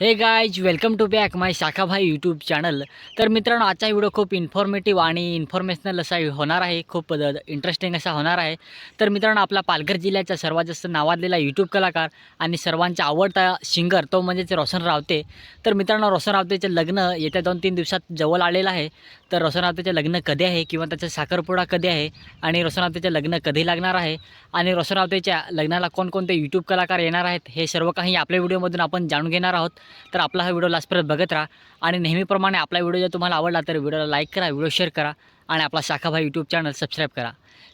हे guys welcome to back my Shakhabhai YouTube channel तर मित्रांनो आजचा व्हिडिओ खूप इन्फॉर्मेटिव्ह आणि इन्फॉर्मेशनल असा होणार आहे. खूप इंटरेस्टिंग असा होणार आहे. तर मित्रांनो आपला पालघर जिल्ह्याचा सर्वात जास्त नावाजलेला यूट्यूब कलाकार आणि सर्वांचा आवडता सिंगर तो म्हणजेच रोशन रावते. तर मित्रांनो रोशन रावतेचे लग्न येत्या दोन तीन दिवसात जवळ आलेलं आहे. तर रोशन लग्न कधी आहे किंवा त्याचा साखरपुडा कधी आहे आणि रोशन लग्न कधी लागणार आहे आणि रोसनावतेच्या लग्नाला कोणकोणते यूट्यूब कलाकार येणार आहेत हे सर्व काही आपल्या व्हिडिओमधून आपण जाणून घेणार आहोत. तर आपला हा व्हिडिओ लास्टपर्यंत बघत राहा आणि नेहमीप्रमाणे आपला व्हिडिओ जर तुम्हाला आवडला तर व्हिडिओला लाईक करा व्हिडिओ शेअर करा आणि आपला शाखाभाई यूट्यूब चॅनल सबस्क्राईब करा.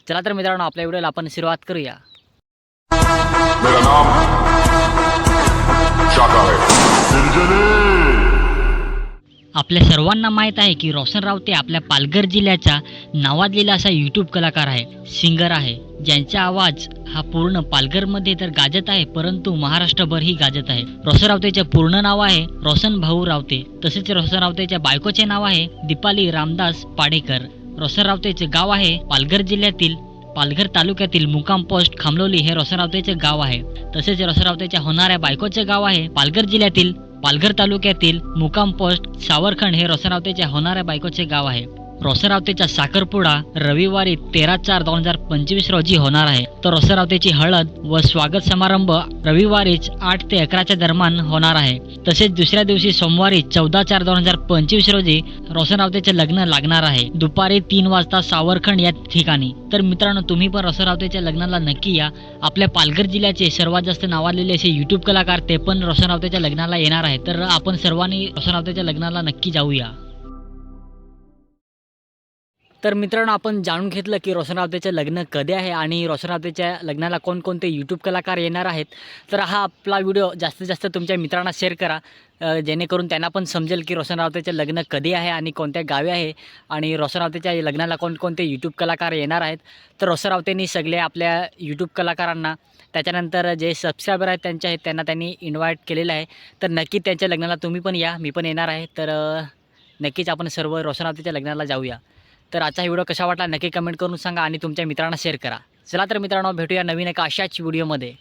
चला तर मित्रांनो आपल्या व्हिडिओला आपण सुरुवात करूया. आपल्या सर्वांना माहीत आहे की रोशन रावते आपल्या पालघर जिल्ह्याचा नावाजलेला असा यूट्यूब कलाकार आहे सिंगर आहे ज्यांचा आवाज हा पूर्ण पालघरमध्ये तर गाजत आहे परंतु महाराष्ट्रभरही गाजत आहे. रोशन रावतेचे पूर्ण नाव आहे रोशन भाऊ रावते. तसेच रोशन रावतेच्या बायकोचे नाव आहे दीपाली रामदास पाडेकर. रोशन रावतेचे गाव आहे पालघर जिल्ह्यातील पालघर तालुक्यातील मुकाम पोस्ट खामलोली हे रोशन रावतेचे गाव आहे. तसेच रोशन रावतेच्या होणाऱ्या बायकोचे गाव आहे पालघर जिल्ह्यातील पालघर तालुक्यातील मुकाम पोस्ट सावरखंड हे रोशन होणाऱ्या बायकोचे गाव आहे. रोशन रावतेचा साखरपुडा रविवारी तेरा चार दोन हजार पंचवीस रोजी होणार आहे. तर रोशन रावतेची हळद व स्वागत समारंभ रविवारीच आठ ते अकराच्या दरम्यान होणार आहे. तसेच दुसऱ्या दिवशी सोमवारी चौदा चार दोन हजार पंचवीस रोजी रोशन रावतेचे लग्न लागणार आहे. दुपारी तीन वाजता सावरखंड या ठिकाणी. तर मित्रांनो तुम्ही पण रोसरावतेच्या लग्नाला नक्की या. आपल्या पालघर जिल्ह्याचे सर्वात जास्त नावाजलेले असे युट्यूब कलाकार ते पण रोशन रावतेच्या लग्नाला येणार आहे तर आपण सर्वांनी रोशन रावतेच्या लग्नाला नक्की जाऊया. तर मित्रांनो आपण जाणून घेतलं की रोशन रावतेचं लग्न कधी आहे आणि रोशन रावतेच्या लग्नाला कोणकोणते यूट्यूब कलाकार येणार आहेत. तर हा आपला व्हिडिओ जास्तीत जास्त तुमच्या मित्रांना शेअर करा जेणेकरून त्यांना पण समजेल की रोशन रावतेचं लग्न कधी आहे आणि कोणत्या गावी आहे. आणि रोशन रावतेच्या लग्नाला कोणकोणते यूट्यूब कलाकार येणार आहेत. तर रोशन रावतेंनी सगळे आपल्या यूट्यूब कलाकारांना त्याच्यानंतर जे सबस्क्रायबर आहेत त्यांचे आहेत त्यांना त्यांनी इन्व्हाइट केलेलं आहे. तर नक्की त्यांच्या लग्नाला तुम्ही पण या मी पण येणार आहे. तर नक्कीच आपण सर्व रोशन रावतेच्या लग्नाला जाऊया. तर आजचा व्हिडिओ कसा वाटला नक्की कमेंट करून सांगा आणि तुमच्या मित्रांना शेअर करा. चला तर मित्रांनो भेटूया नवीन एका अशाच व्हिडिओमध्ये